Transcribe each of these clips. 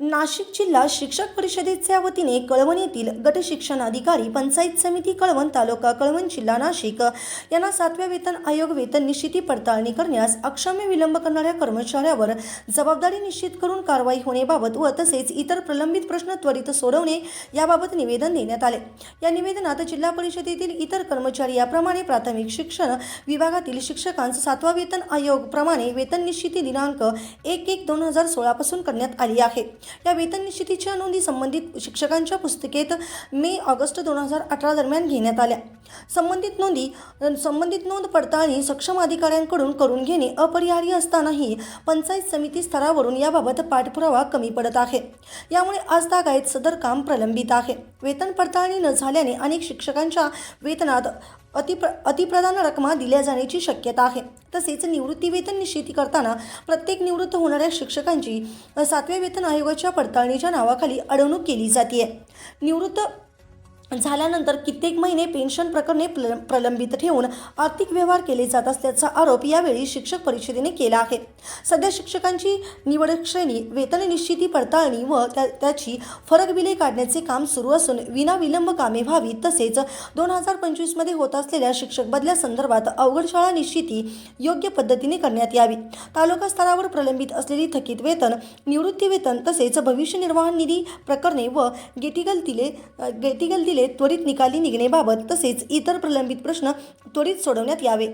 नाशिक जिल्हा शिक्षक परिषदेच्या वतीने कळवण येथील गट शिक्षण अधिकारी पंचायत समिती कळवण तालुका कळवण जिल्हा नाशिक यांना सातव्या वेतन आयोग वेतन निश्चिती पडताळणी करण्यास अक्षम्य विलंब करणाऱ्या कर्मचाऱ्यावर जबाबदारी निश्चित करून कारवाई होण्याबाबत व तसेच इतर प्रलंबित प्रश्न त्वरित सोडवणे याबाबत निवेदन देण्यात आले. या निवेदनात जिल्हा परिषदेतील इतर कर्मचारी याप्रमाणे प्राथमिक शिक्षण विभागातील शिक्षकांस सातवा वेतन आयोग प्रमाणे वेतन निश्चिती दिनांक एक एक दोन हजार सोळापासून करण्यात आली आहे. या वेतन निश्चितीच्या नोंदी संबंधित शिक्षकांच्या पुस्तिकेत मे ऑगस्ट दोन हजार अठरा दरम्यान घेण्यात आल्या. संबंधित नोंदी संबंधित नोंद पडताळणी सक्षम अधिकाऱ्यांकडून करून घेणे अपरिहार्य असतानाही पंचायत समिती स्तरावरून याबाबत पाठपुरावा कमी पडत आहे. यामुळे आज तागायत सदर काम प्रलंबित आहे. वेतन पडताळणी न झाल्याने अनेक शिक्षकांच्या वेतनात अतिप्र अतिप्रधान रकमा दिल्या जाण्याची शक्यता आहे. तसेच निवृत्तीवेतन निश्चिती करताना प्रत्येक निवृत्त होणाऱ्या शिक्षकांची सातव्या वेतन आयोगाच्या पडताळणीच्या नावाखाली अडवणूक केली जाते निवृत्त झाल्यानंतर कित्येक महिने पेन्शन प्रकरणे प्र प्रलंबित ठेवून आर्थिक व्यवहार केले जात असल्याचा आरोप यावेळी शिक्षक परिषदेने केला आहे. सध्या शिक्षकांची निवड श्रेणी वेतन निश्चिती पडताळणी व त्या त्याची फरक बिले काढण्याचे काम सुरू असून विनाविलंब कामे व्हावी तसेच दोन हजार पंचवीसमध्ये होत असलेल्या शिक्षक बदल्यासंदर्भात अवघड शाळा निश्चिती योग्य पद्धतीने करण्यात यावी. तालुका स्तरावर प्रलंबित असलेली थकीत वेतन निवृत्ती वेतन तसेच भविष्य निर्वाह निधी प्रकरणे व गेटिगल दिले गेटिगल दिले त्वरित निकाली निघण्याबाबत तसेच इतर प्रलंबित प्रश्न त्वरित सोडवण्यात यावे.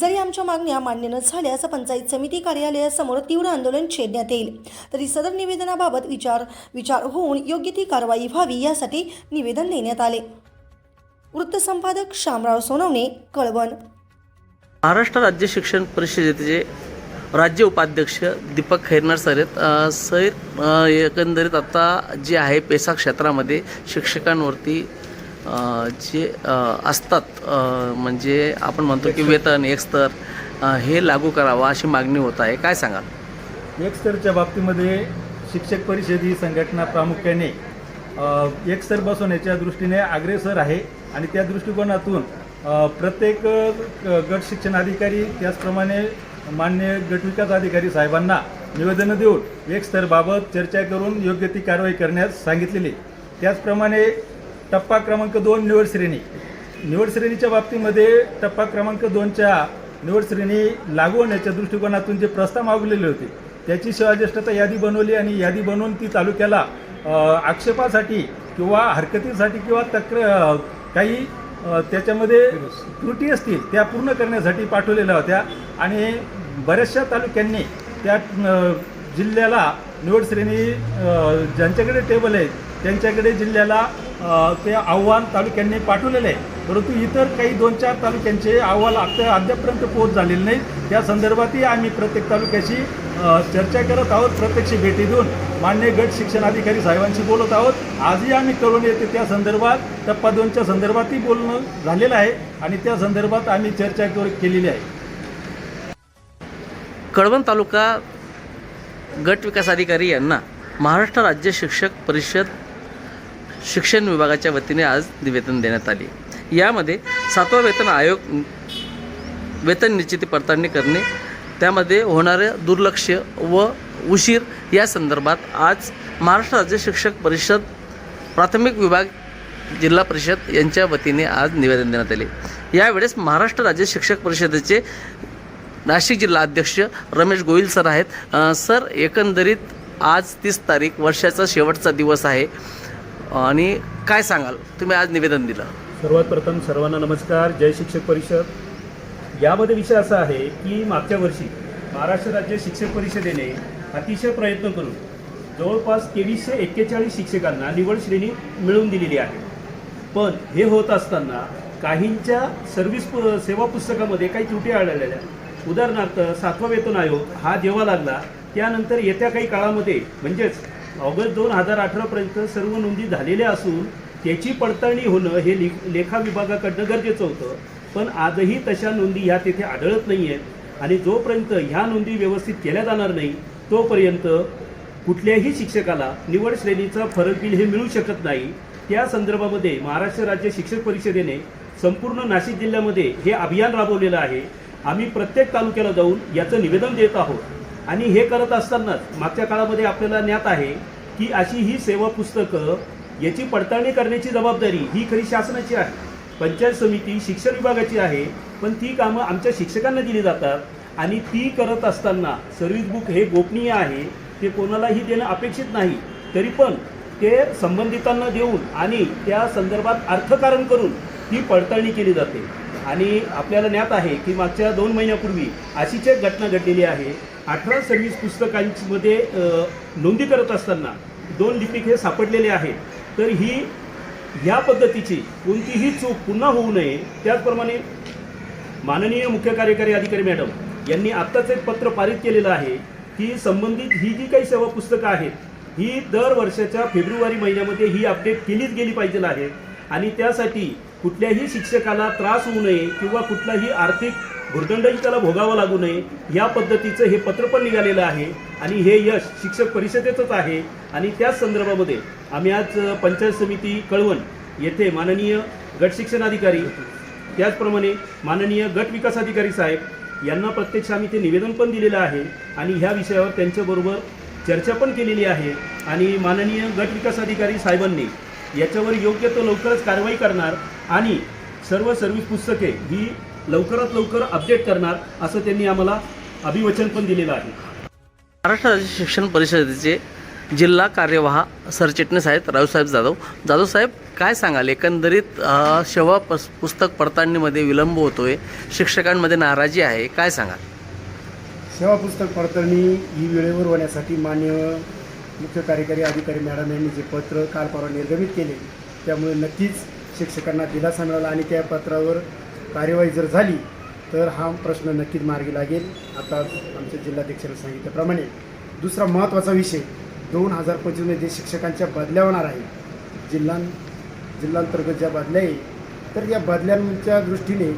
जरी आमच्या मागण्या मान्य न झाल्यास पंचायत समिती कार्यालयासमोर तीव्र आंदोलन छेडण्यात येईल. तरी सदर निवेदनाबाबत विचार विचार होऊन योग्य ती कारवाई व्हावी यासाठी निवेदन देण्यात आले. वृत्तसंपादक शामराव सोनवणे कळवण. महाराष्ट्र राज्य शिक्षण परिषदेचे राज्य उपाध्यक्ष दीपक खैरनार सर आहेत. सर एकंदरीत आता जे आहे पेसा क्षेत्रामध्ये शिक्षकांवरती जे असतात म्हणजे आपण म्हणतो की वेतन एक स्तर हे लागू करावं अशी मागणी होत आहे. काय सांगाल? एक स्तरच्या बाबतीमध्ये शिक्षक परिषद ही संघटना प्रामुख्याने एक स्तर बसवण्याच्या दृष्टीने अग्रेसर आहे आणि त्या दृष्टिकोनातून प्रत्येक गट शिक्षण अधिकारी त्याचप्रमाणे मान्य गटविकास अधिकारी साहेबांना निवेदनं देऊन एक स्तरबाबत चर्चा करून योग्य ती कारवाई करण्यास सांगितलेली त्याचप्रमाणे टप्पा क्रमांक दोन निवड श्रेणी. निवड श्रेणीच्या बाबतीमध्ये टप्पा क्रमांक दोनच्या निवड श्रेणी लागू होण्याच्या दृष्टिकोनातून जे प्रस्ताव मागवलेले होते त्याची शिवाज्येष्ठता यादी बनवली आणि यादी बनवून ती तालुक्याला आक्षेपासाठी किंवा हरकतीसाठी किंवा तक्र काही त्याच्यामध्ये त्रुटी असतील त्या पूर्ण करण्यासाठी पाठवलेल्या होत्या आणि बऱ्याचशा तालुक्यांनी त्या जिल्ह्याला निवड श्रेणी ज्यांच्याकडे टेबल आहे त्यांच्याकडे जिल्ह्याला ते आव्हान तालुक्यांनी पाठवलेलं आहे. परंतु इतर काही दोन चार तालुक्यांचे अहवाल आता अद्यापर्यंत पोहोच झालेले नाही त्या संदर्भातही आम्ही प्रत्येक तालुक्याशी चर्चा करत आहोत. प्रत्यक्ष भेटी देऊन मान्य गट शिक्षणाधिकारी साहेबांशी बोलत आहोत. आजही आम्ही कळून येते त्या संदर्भात. टप्पा दोनच्या संदर्भातही बोलणं झालेलं आहे आणि त्या संदर्भात आम्ही चर्चा केलेली आहे. कळवण तालुका गट विकास अधिकारी यांना महाराष्ट्र राज्य शिक्षक परिषद शिक्षण विभागाच्या वतीने आज निवेदन देण्यात आले. यामध्ये सातवा वेतन आयोग वेतन निश्चिती पडताळणी करणे त्यामध्ये होणारे दुर्लक्ष व उशीर या संदर्भात आज महाराष्ट्र राज्य शिक्षक परिषद प्राथमिक विभाग जिल्हा परिषद यांच्या वतीने आज निवेदन देण्यात आले. यावेळेस महाराष्ट्र राज्य शिक्षक परिषदेचे नाशिक जिल्हा अध्यक्ष रमेश गोयल सर आहेत. सर एकंदरीत आज तीस तारीख वर्षाचा शेवटचा दिवस आहे. आणि काय सांगाल? तुम्ही आज निवेदन दिलं. सर्वात प्रथम सर्वांना नमस्कार. जय शिक्षक परिषद. यामध्ये विषय असा आहे की मागच्या वर्षी महाराष्ट्र राज्य शिक्षक परिषदेने अतिशय प्रयत्न करून जवळपास तेवीसशे एक्केचाळीस शिक्षकांना निवड श्रेणी मिळवून दिलेली आहे. पण हे होत असताना काहींच्या सर्व्हिस पु सेवा पुस्तकामध्ये काही त्रुटी आढळलेल्या. उदाहरणार्थ सातवा वेतन आयोग हा जेव्हा लागला त्यानंतर येत्या काही काळामध्ये म्हणजेच ऑगस्ट दोन हजार अठरापर्यंत सर्व नोंदी झालेल्या असून त्याची पडताळणी होणं हे लि लेखा विभागाकडनं गरजेचं होतं. पण आजही तशा नोंदी ह्या तेथे आढळत नाही आहेत आणि जोपर्यंत ह्या नोंदी व्यवस्थित केल्या जाणार नाही तोपर्यंत कुठल्याही शिक्षकाला निवड श्रेणीचा फरक बिल हे मिळू शकत नाही. त्या संदर्भामध्ये महाराष्ट्र राज्य शिक्षक परिषदेने संपूर्ण नाशिक जिल्ह्यामध्ये हे अभियान राबवलेलं आहे. आम्ही प्रत्येक तालुक्याला जाऊन याचं निवेदन देत आहोत. आणि हे करत असतानाच मागच्या काळामध्ये आपल्याला ज्ञात आहे की अशी ही सेवा पुस्तकं याची पडताळणी करण्याची जबाबदारी ही खरी शासनाची आहे. पंचायत समिती शिक्षण विभागाची आहे पण ती कामं आमच्या शिक्षकांना दिली जातात आणि ती करत असताना सर्व्हिस बुक हे गोपनीय आहे ते कोणालाही देणं अपेक्षित नाही तरी पण ते संबंधितांना देऊन आणि त्या संदर्भात अर्थकारण करून ती पडताळणी केली जाते. आणि आपल्याला ज्ञात आहे की मागच्या दोन महिन्यापूर्वी अशीच एक घटना घडलेली आहे. अठरा सर्व्हिस पुस्तकांमध्ये नोंदी करत असताना दोन लिपिक हे सापडलेले आहेत. तर ही ह्या पद्धतीची कोणतीही चूक पुन्हा होऊ नये. त्याचप्रमाणे माननीय मुख्य कार्यकारी अधिकारी मॅडम यांनी आत्ताच एक पत्र पारित केलेलं आहे की संबंधित ही जी काही सेवा पुस्तकं आहेत ही दर वर्षाच्या फेब्रुवारी महिन्यामध्ये ही अपडेट केलीच गेली पाहिजे आहे. आणि त्यासाठी कुठल्याही शिक्षकाला त्रास होऊ नये किंवा कुठलाही आर्थिक भुर्दंडही त्याला भोगावा लागू नये. या पद्धतीचं हे पत्र पण निघालेलं आहे आणि हे यश शिक्षक परिषदेचंच आहे. आणि त्याच संदर्भामध्ये आम्ही आज पंचायत समिती कळवण येथे माननीय गट शिक्षणाधिकारी त्याचप्रमाणे माननीय गट विकास अधिकारी साहेब यांना प्रत्यक्ष आम्ही ते निवेदन पण दिलेलं आहे आणि ह्या विषयावर त्यांच्याबरोबर चर्चा पण केलेली आहे. आणि माननीय गट विकास अधिकारी साहेबांनी याच्यावर योग्य तो लवकरच कारवाई करणार आणि सर्व सर्व्हिस पुस्तके ही लवकरात लवकर अपडेट करणार असं त्यांनी आम्हाला अभिवचन पण दिलेलं आहे. महाराष्ट्र राज्य शिक्षण परिषदेचे जिल्हा कार्यवाह सरचिटणीस आहेत रावसाहेब जाधव. जाधव साहेब काय सांगाल? एकंदरीत सेवा पस पुस्तक पडताळणीमध्ये विलंब होतोय शिक्षकांमध्ये नाराजी आहे काय सांगाल? सेवा पुस्तक पडताळणी ही वेळेवर होण्यासाठी मान्य मुख्य कार्यकारी अधिकारी मॅडम यांनी जे पत्र काल परवा निर्गमित केले त्यामुळे नक्कीच शिक्षकांना दिलासा मिळाला आणि त्या पत्रावर कार्यवाही जर झाली तर हा प्रश्न नक्कीच मार्गी लागेल. आता आमच्या जिल्हाध्यक्षांनी सांगितल्याप्रमाणे दुसरा महत्त्वाचा विषय दोन हजार पंचवीसमध्ये जे शिक्षकांच्या बदल्या होणार आहेत जिल्हा जिल्हांतर्गत ज्या बदल्या आहे तर या बदल्यांच्या दृष्टीने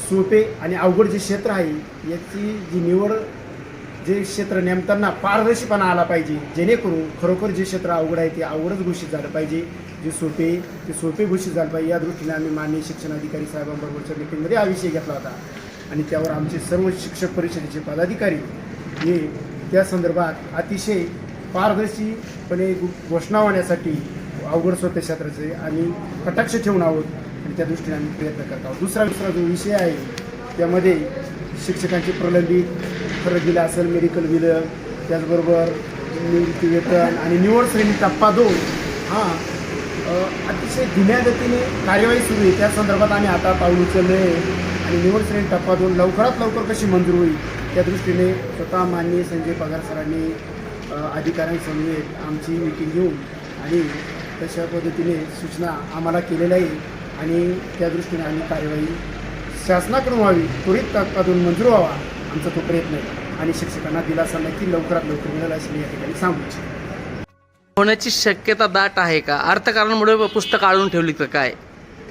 सोपे आणि अवघड जे क्षेत्र आहे याची जी निवड जे क्षेत्र नेमताना पारदर्शीपणा आला पाहिजे जेणेकरून खरोखर जे क्षेत्र अवघड आहे ते अवघडच घोषित झालं पाहिजे. जे सोपे ते सोपे घोषित झालं पाहिजे. या दृष्टीने आम्ही माननीय शिक्षण अधिकारी साहेबांबरोबरच्या मिटिंगमध्ये हा विषय घेतला होता. आणि त्यावर आमचे सर्व शिक्षक परिषदेचे पदाधिकारी हे त्या संदर्भात अतिशय पारदर्शीपणे घोषणा होण्यासाठी अवघड स्वतः क्षेत्राचे आणि कटाक्ष ठेवून आहोत आणि त्या दृष्टीने आम्ही प्रयत्न करत आहोत. दुसरा दुसरा जो विषय आहे त्यामध्ये शिक्षकांचे प्रलंबित खरं बिलं असेल मेडिकल बिलं त्याचबरोबर निवृत्ती वेतन आणि निवड श्रेणी टप्पा दोन हा अतिशय धीम्या गतीने कार्यवाही सुरू आहे. त्या संदर्भात आम्ही आता पाऊल उचलले आहे आणि निवड श्रेणी टप्पा दोन लवकरात लवकर कशी मंजूर होईल त्या दृष्टीने स्वतः माननीय संजय पगार सरांनी अधिकाऱ्यांसमवेत आमची मिटिंग घेऊन आणि तशा पद्धतीने सूचना आम्हाला केलेल्या आहे आणि त्या दृष्टीने आम्ही कार्यवाही शासनाकडून व्हावी त्वरित तात्काळातून मंजूर व्हावा. आमचा तो प्रयत्न आहे. आणि शिक्षकांना दिलासा नक्की लवकरात लवकर मिळेल अशी मी या ठिकाणी सांगू इच्छितो. होण्याची शक्यता दाट आहे का? अर्थकारणामुळे पुस्तक आळून ठेवली का काय?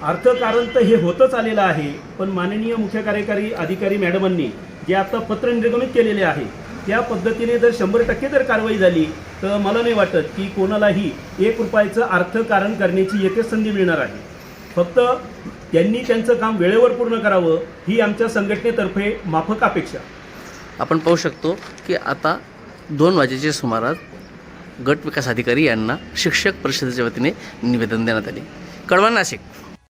अर्थकारण तर हे होतच आलेलं आहे पण माननीय मुख्य कार्यकारी अधिकारी मॅडमांनी जे आता पत्र निर्गमित केलेले आहे त्या पद्धतीने जर शंभर टक्के जर कारवाई झाली तर मला नाही वाटत की कोणालाही एक रुपयाचं अर्थकारण करण्याची एकच संधी मिळणार आहे. फक्त त्यांनी त्यांचं काम वेळेवर पूर्ण करावं ही आमच्या संघटनेतर्फे माफक अपेक्षा. आपण पाहू शकतो की आता दोन वाजेच्या सुमारास गट विकास अधिकारी यांना शिक्षक परिषदेच्या वतीने निवेदन देण्यात आले. कळवा नाशिक.